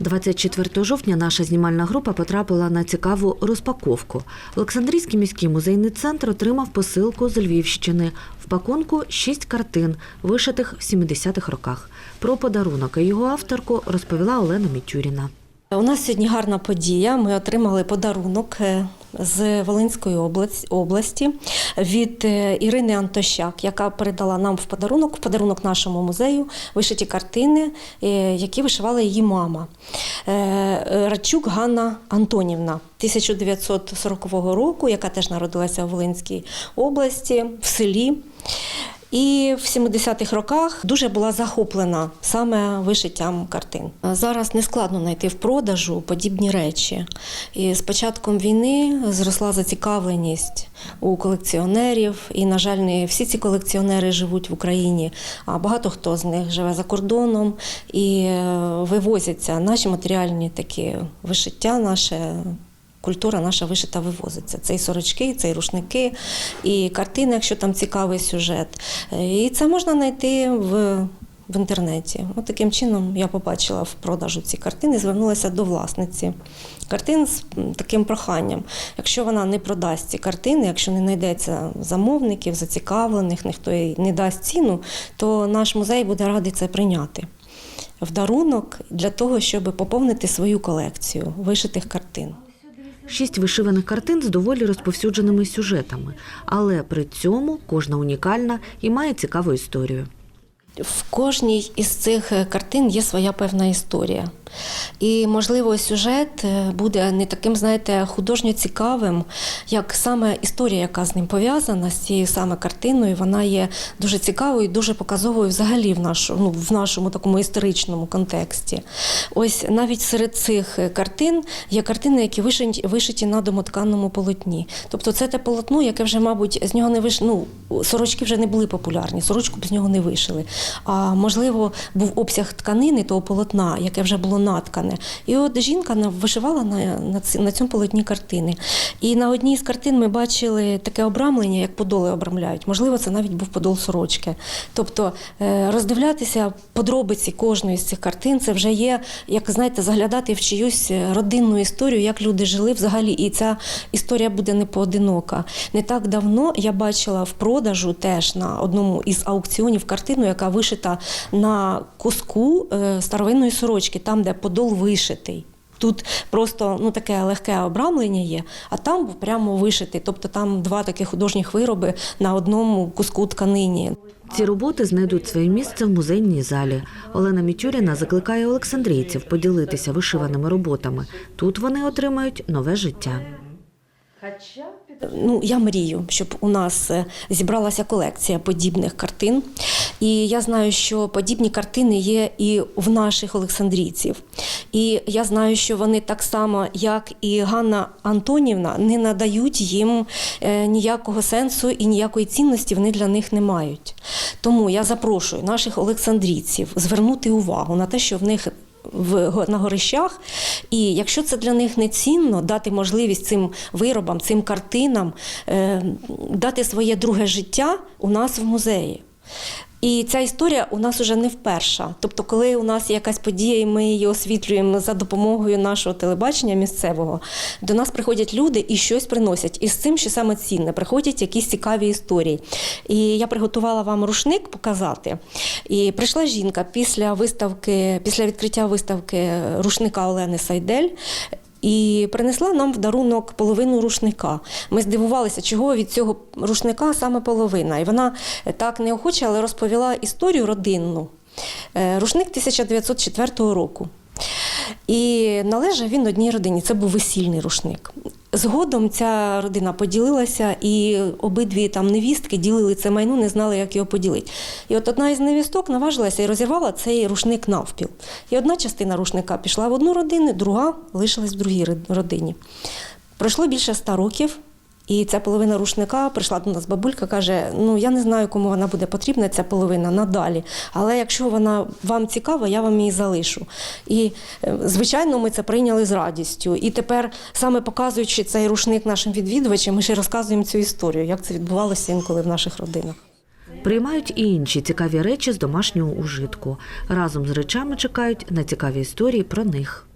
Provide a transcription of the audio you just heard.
24 жовтня наша знімальна група потрапила на цікаву розпаковку. Олександрійський міський музейний центр отримав посилку з Львівщини. В пакунку шість картин, вишитих в 70-х роках. Про подарунок і його авторку розповіла Олена Мітюріна. У нас сьогодні гарна подія. Ми отримали подарунок е, з Волинської області від е, Ірини Антощак, яка передала нам в подарунок, в подарунок нашому музею вишиті картини, е, які вишивала її мама. Е, Радчук Ганна Антонівна 1940 року, яка теж народилася в Волинській області, в селі. І в 70-х роках дуже була захоплена саме вишиттям картин. Зараз не складно знайти в продажу подібні речі. І з початком війни зросла зацікавленість у колекціонерів. І, на жаль, не всі ці колекціонери живуть в Україні, а багато хто з них живе за кордоном і е, вивозяться наші матеріальні такі вишиття, наше Культура наша вишита вивозиться. Це і сорочки, це і рушники, і картини, якщо там цікавий сюжет. І це можна знайти в, в інтернеті. От таким чином я побачила в продажу ці картини, звернулася до власниці картин з таким проханням. Якщо вона не продасть ці картини, якщо не знайдеться замовників, зацікавлених, ніхто їй не дасть ціну, то наш музей буде радий це прийняти. В дарунок для того, щоб поповнити свою колекцію вишитих картин. Шість вишиваних картин з доволі розповсюдженими сюжетами, але при цьому кожна унікальна і має цікаву історію. В кожній із цих е, картин є своя певна історія. І, можливо, сюжет е, буде не таким, знаєте, художньо цікавим, як саме історія, яка з ним пов'язана, з цією саме картиною. Вона є дуже цікавою, дуже показовою взагалі в нашому, ну, в нашому такому історичному контексті. Ось навіть серед цих е, картин є картини, які вишиті, вишиті на домотканному полотні. Тобто це те полотно, яке вже, мабуть, з нього не виш... ну, сорочки вже не були популярні, сорочку б з нього не вишили. А можливо, був обсяг тканини того полотна, яке вже було наткане. І от жінка вишивала на, на, цьому полотні картини. І на одній з картин ми бачили таке обрамлення, як подоли обрамляють. Можливо, це навіть був подол сорочки. Тобто е, роздивлятися подробиці кожної з цих картин, це вже є, як знаєте, заглядати в чиюсь родинну історію, як люди жили взагалі. І ця історія буде не поодинока. Не так давно я бачила в продажу теж на одному із аукціонів картину, яка вишита на куску е, старовинної сорочки, там, де подол вишитий. Тут просто ну таке легке обрамлення є, а там прямо вишитий. Тобто там два такі художніх вироби на одному куску тканині. Ці роботи знайдуть своє місце в музейній залі. Олена Мітюріна закликає олександрійців поділитися вишиваними роботами. Тут вони отримають нове життя. Ну, я мрію, щоб у нас е, зібралася колекція подібних картин. І я знаю, що подібні картини є і в наших олександрійців. І я знаю, що вони так само, як і Ганна Антонівна, не надають їм е, ніякого сенсу і ніякої цінності вони для них не мають. Тому я запрошую наших олександрійців звернути увагу на те, що в них в на горищах. І якщо це для них не цінно, дати можливість цим виробам, цим картинам е, дати своє друге життя у нас в музеї. І ця історія у нас уже не вперша. Тобто, коли у нас є якась подія, і ми її освітлюємо за допомогою нашого телебачення місцевого, до нас приходять люди і щось приносять. І з цим, що саме цінне, приходять якісь цікаві історії. І я приготувала вам рушник показати. І прийшла жінка після виставки, після відкриття виставки рушника Олени Сайдель. І принесла нам в дарунок половину рушника. Ми здивувалися, чого від цього рушника саме половина. І вона так неохоче, але розповіла історію родинну. Е, Рушник 1904 року. І належав він одній родині. Це був весільний рушник. Згодом ця родина поділилася, і обидві там невістки ділили це майно, не знали, як його поділити. І от одна із невісток наважилася і розірвала цей рушник навпіл. І одна частина рушника пішла в одну родину, друга лишилась в другій родині. Пройшло більше ста років. І ця половина рушника прийшла до нас бабулька, каже: ну я не знаю, кому вона буде потрібна, ця половина надалі. Але якщо вона вам цікава, я вам її залишу. І е, звичайно, ми це прийняли з радістю. І тепер, саме показуючи цей рушник нашим відвідувачам, ми ще розказуємо цю історію, як це відбувалося інколи в наших родинах. Приймають і інші цікаві речі з домашнього ужитку. Разом з речами чекають на цікаві історії про них.